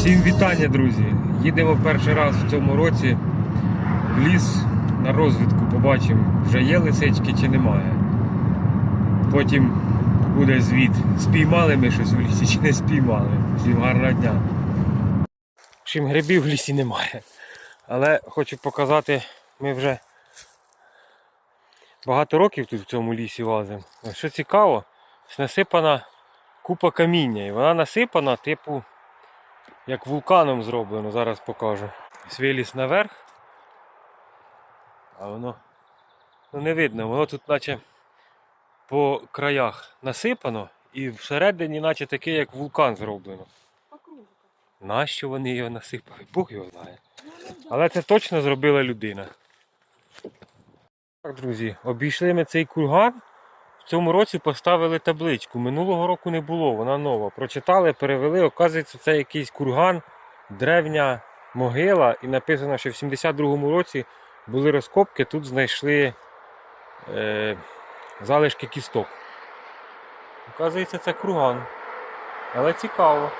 Всім вітання, друзі! Їдемо перший раз в цьому році в ліс на розвідку. Побачимо, вже є лисички чи немає. Потім буде звіт, спіймали ми щось в лісі чи не спіймали. Всім гарного дня. Общем, грибів в лісі немає. Але хочу показати, ми вже багато років тут в цьому лісі лазимо. Що цікаво, насипана купа каміння. І вона насипана, типу, як вулканом зроблено, зараз покажу. Свиліс наверх. А воно ну, не видно, воно тут наче по краях насипано і всередині наче таке, як вулкан зроблено. Нащо вони його насипали? Бог його знає. Але це точно зробила людина. Так, друзі, обійшли ми цей курган. В цьому році поставили табличку. Минулого року не було, вона нова. Прочитали, перевели. Оказується, це якийсь курган, древня могила. І написано, що в 72-му році були розкопки, тут знайшли е, залишки кісток. Оказується, це курган. Але цікаво.